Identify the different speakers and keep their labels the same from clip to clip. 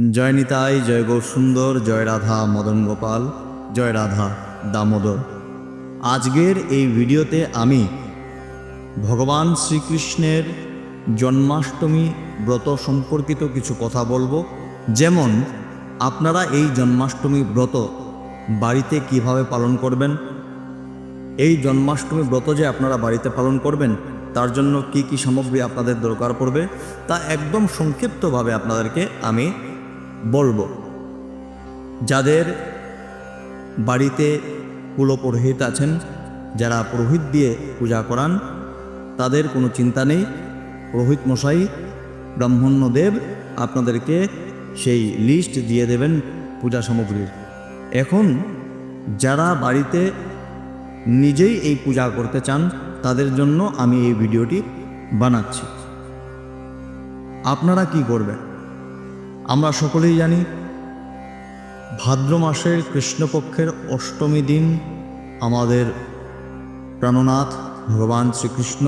Speaker 1: জয় নিতাই, জয় গৌরসুন্দর, জয় রাধা মদন গোপাল, জয় রাধা দামোদর। আজকের এই ভিডিওতে আমি ভগবান শ্রীকৃষ্ণের জন্মাষ্টমী ব্রত সম্পর্কিত কিছু কথা বলব। যেমন, আপনারা এই জন্মাষ্টমী ব্রত বাড়িতে কীভাবে পালন করবেন? এই জন্মাষ্টমী ব্রত যে আপনারা বাড়িতে পালন করবেন, তার জন্য কি কি সামগ্রী আপনাদের দরকার পড়বে? তা একদম সংক্ষিপ্তভাবে আপনাদেরকে আমি বলব। যাদের বাড়িতে কুলপুরোহিত আছেন, যারা পুরোহিত দিয়ে পূজা করান, তাদের কোনো চিন্তা নেই। পুরোহিত মশাই, ব্রাহ্মণ্যদেব আপনাদেরকে সেই লিস্ট দিয়ে দেবেন পূজা সামগ্রীর। এখন যারা বাড়িতে নিজেই এই পূজা করতে চান, তাদের জন্য আমি এই ভিডিওটি বানাচ্ছি। আপনারা কি করবেন? আমরা সকলেই জানি, ভাদ্র মাসের কৃষ্ণপক্ষের অষ্টমী দিন আমাদের প্রাণনাথ ভগবান শ্রীকৃষ্ণ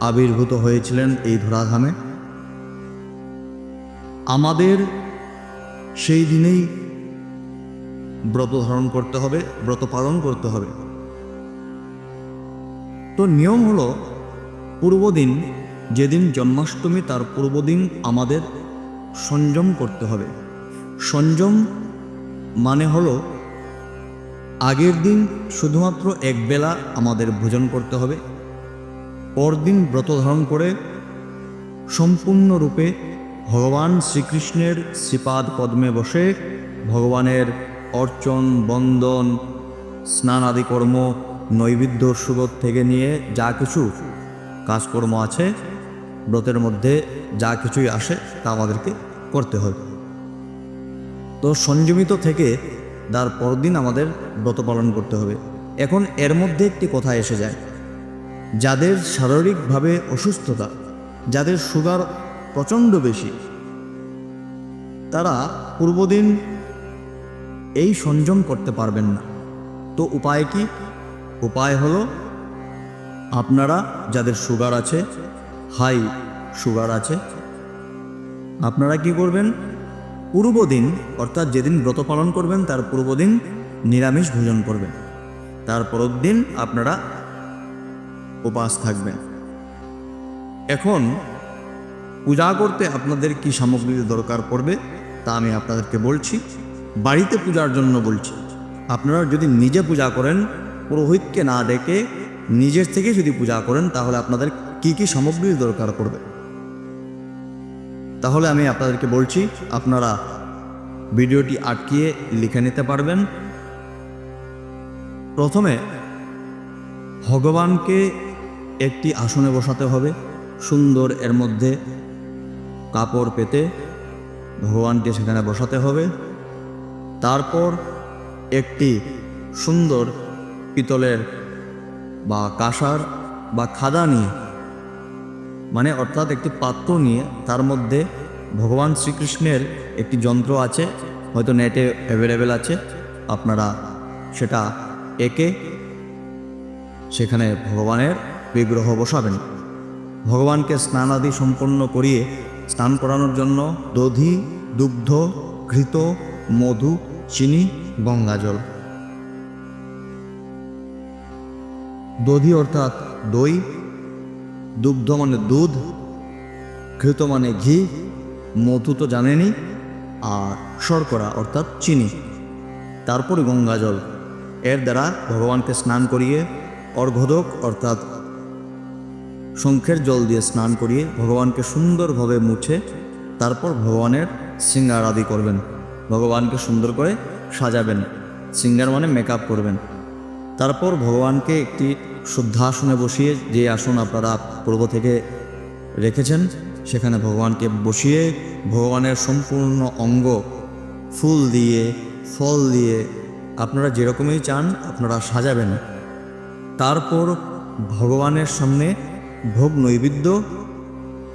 Speaker 1: আবির্ভূত হয়েছিলেন এই ধরাধামে। আমাদের সেই দিনেই ব্রত ধারণ করতে হবে, ব্রত পালন করতে হবে। তো নিয়ম হলো, পূর্বদিন, যেদিন জন্মাষ্টমী, তার পূর্বদিন আমাদের সংযম করতে হবে। সংযম মানে হলো, আগের দিন শুধুমাত্র একবেলা আমাদের ভোজন করতে হবে, পরদিন ব্রত ধারণ করে সম্পূর্ণরূপে ভগবান শ্রীকৃষ্ণের শ্রীপাদ পদ্মে বসে ভগবানের অর্চন, বন্দন স্নান আদি কর্ম নৈবেদ্য সুগত থেকে নিয়ে যা কিছু কাজকর্ম আছে, ব্রতের মধ্যে যা কিছুই আসে তা আমাদেরকে করতে হবে। তো সংযমিত থেকে তার পরদিন আমাদের ব্রত পালন করতে হবে। এখন এর মধ্যে একটি কথা এসে যায়। যাদের শারীরিকভাবে অসুস্থতা, যাদের সুগার প্রচণ্ড বেশি, তারা পূর্বদিন এই সংযম করতে পারবেন না। তো উপায় কি? উপায় হলো আপনারা যাদের সুগার আছে, হাই সুগার আছে আপনারা কি করবেন? পূর্বদিন, অর্থাৎ যেদিন ব্রত পালন করবেন, তার পূর্বদিন নিরামিষ ভোজন করবেন। তার পরের দিন আপনারা উপাস থাকবেন। এখন, পূজা করতে আপনাদের কি সামগ্রীর দরকার পড়বে, তা আমি আপনাদেরকে বলছি। বাড়িতে পূজার জন্য বলছি, আপনারা যদি নিজে পূজা করেন, পুরোহিতকে না ডেকে নিজের থেকে যদি পূজা করেন, তাহলে আপনাদের কি কি সামগ্রীর দরকার পড়বে? তাহলে আমি আপনাদেরকে বলছি, আপনারা ভিডিওটি আটকিয়ে লিখে নিতে পারবেন। প্রথমে, ভগবানকে একটি আসনে বসাতে হবে, সুন্দর এর মধ্যে কাপড় পেতে ভগবানকে সেখানে বসাতে হবে। তারপর একটি সুন্দর পিতলের বা কাঁসার বা খাদা নিয়ে মানে অর্থাৎ একটি পাত্র নিয়ে তার মধ্যে ভগবান শ্রীকৃষ্ণের একটি যন্ত্র আছে, হয়তো নেটে অ্যাভেলেবেল আছে। আপনারা সেটা একে সেখানে ভগবানের বিগ্রহ বসাবেন। ভগবানকে স্নান আদি সম্পন্ন করিয়ে স্নান করানোর জন্য দধি, দুগ্ধ, ঘৃত, মধু, চিনি, গঙ্গাজল। দধি অর্থাৎ দই দুগ্ধ মানে দুধ, ঘৃত মানে ঘি, মধু তো জানেনি, আর শর্করা অর্থাৎ চিনি। তারপর গঙ্গাজল এর দ্বারা ভগবানকে স্নান করিয়ে অর্ঘদক অর্থাৎ শঙ্খের জল দিয়ে স্নান করিয়ে ভগবানকে সুন্দরভাবে মুছে তারপর ভগবানের সিঙ্গার আদি করবেন। ভগবানকে সুন্দর করে সাজাবেন। সিঙ্গার মানে মেকআপ করবেন। তারপর ভগবানকে একটি শুদ্ধাসনে বসিয়ে যে আসন আপনারা পূর্ব থেকে রেখেছেন, সেখানে ভগবানকে বসিয়ে ভগবানের সম্পূর্ণ অঙ্গ, ফুল দিয়ে, ফল দিয়ে আপনারা যেরকমই চান আপনারা সাজাবেন। তারপর ভগবানের সামনে ভোগ নৈবেদ্য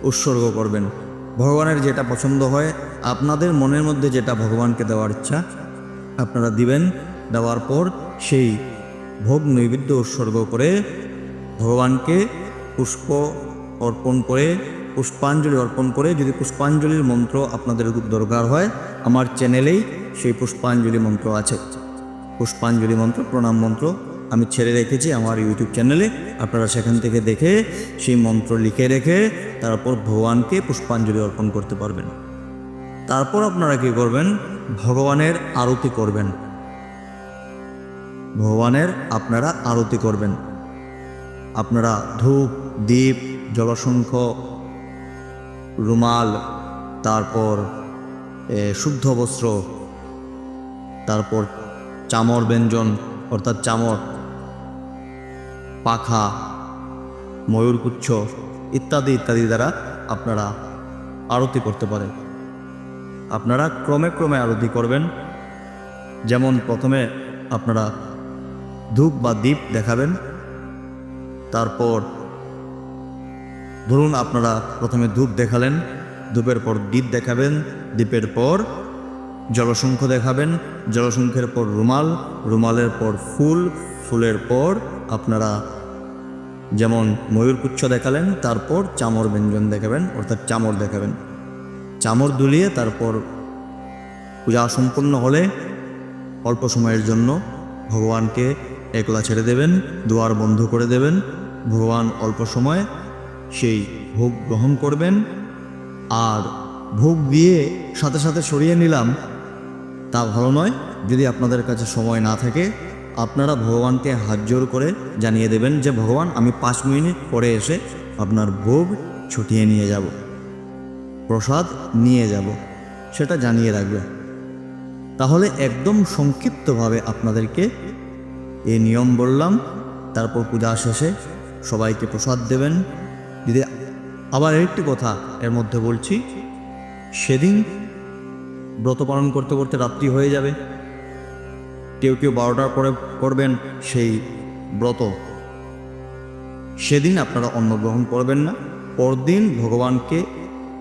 Speaker 1: উৎসর্গ করবেন। ভগবানের যেটা পছন্দ হয়, আপনাদের মনের মধ্যে যেটা ভগবানকে দেওয়ার ইচ্ছা, আপনারা দিবেন, দেওয়ার পর সেই ভোগ নৈবেদ্য উৎসর্গ করে ভগবানকে পুষ্প অর্পণ করে, পুষ্পাঞ্জলি অর্পণ করে, যদি পুষ্পাঞ্জলির মন্ত্র আপনাদের দরকার হয়, আমার চ্যানেলেই সেই পুষ্পাঞ্জলি মন্ত্র আছে। পুষ্পাঞ্জলি মন্ত্র, প্রণাম মন্ত্র আমি ছেড়ে রেখেছি আমার ইউটিউব চ্যানেলে। আপনারা সেখান থেকে দেখে সেই মন্ত্র লিখে রেখে তারপর ভগবানকে পুষ্পাঞ্জলি অর্পণ করতে পারবেন। তারপর আপনারা কি করবেন? ভগবানের আরতি করবেন। ভগবানের আপনারা আরতি করবেন। আপনারা ধূপ দ্বীপ জলসংখ্য, রুমাল, তারপর শুদ্ধ বস্ত্র, তারপর চামর ব্যঞ্জন, অর্থাৎ চামর, পাখা ময়ূরগুচ্ছ ইত্যাদি ইত্যাদি দ্বারা আপনারা আরতি করতে পারেন। আপনারা ক্রমে ক্রমে আরতি করবেন। যেমন প্রথমে আপনারা ধূপ বা দ্বীপ দেখাবেন। তারপর ধরুন আপনারা প্রথমে ধূপ দেখালেন, ধূপের পর দ্বীপ দেখাবেন, দ্বীপের পর জলসংখ্য দেখাবেন, জলসংখ্যের পর রুমাল, রুমালের পর ফুল, ফুলের পর আপনারা যেমন ময়ূরকুচ্ছ দেখালেন, তারপর চামর ব্যঞ্জন দেখাবেন, অর্থাৎ চামর দেখাবেন। চামর দুলিয়ে তারপর পূজা সম্পন্ন হলে অল্প সময়ের জন্য ভগবানকে একলা ছেড়ে দেবেন, দুয়ার বন্ধ করে দেবেন, ভগবান অল্প সময় সেই ভোগ গ্রহণ করবেন। আর ভোগ দিয়ে সাথে সাথে সরিয়ে নিলাম, তা ভালো নয়। যদি আপনাদের কাছে সময় না থাকে, আপনারা ভগবানকে হাত জোর করে জানিয়ে দেবেন যে, ভগবান, আমি পাঁচ মিনিট পরে এসে আপনার ভোগ ছুটিয়ে নিয়ে যাব। প্রসাদ নিয়ে যাব। সেটা জানিয়ে রাখবে। তাহলে একদম সংক্ষিপ্তভাবে আপনাদেরকে এই নিয়ম বললাম, তারপর পূজা শেষে সবাইকে প্রসাদ দেবেন। যদি আবার একটি কথা এর মধ্যে বলছি, সেদিন ব্রত পালন করতে করতে রাত্রি হয়ে যাবে। কেউ কেউ বারোটার পরে করবেন সেই ব্রত। সেদিন আপনারা অন্ন গ্রহণ করবেন না। পরদিন ভগবানকে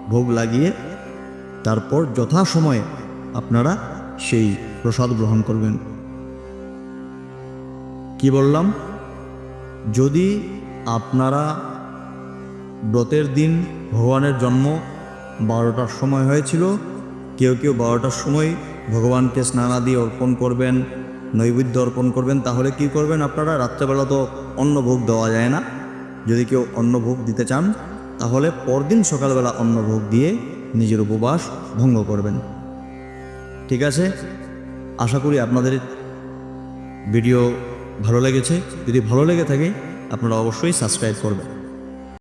Speaker 1: ভোগ লাগিয়ে তারপর যথাসময়ে আপনারা সেই প্রসাদ গ্রহণ করবেন। কি বললাম? যদি আপনারা ব্রতের দিন ভগবানের জন্ম বারোটার সময় হয়েছিল, কেউ কেউ বারোটার সময় ভগবানকে স্নানাদি অর্পণ করবেন, নৈবেদ্য অর্পণ করবেন, তাহলে কি করবেন আপনারা? রাত্রেবেলা তো অন্ন ভোগ দেওয়া যায় না। যদি কেউ অন্ন ভোগ দিতে চান, তাহলে পরদিন সকালবেলা অন্ন ভোগ দিয়ে নিজের উপবাস ভঙ্গ করবেন। ঠিক আছে? আশা করি আপনাদের ভিডিও ভালো লেগেছে। যদি ভালো লেগে থাকে আপনারা অবশ্যই সাবস্ক্রাইব করবেন।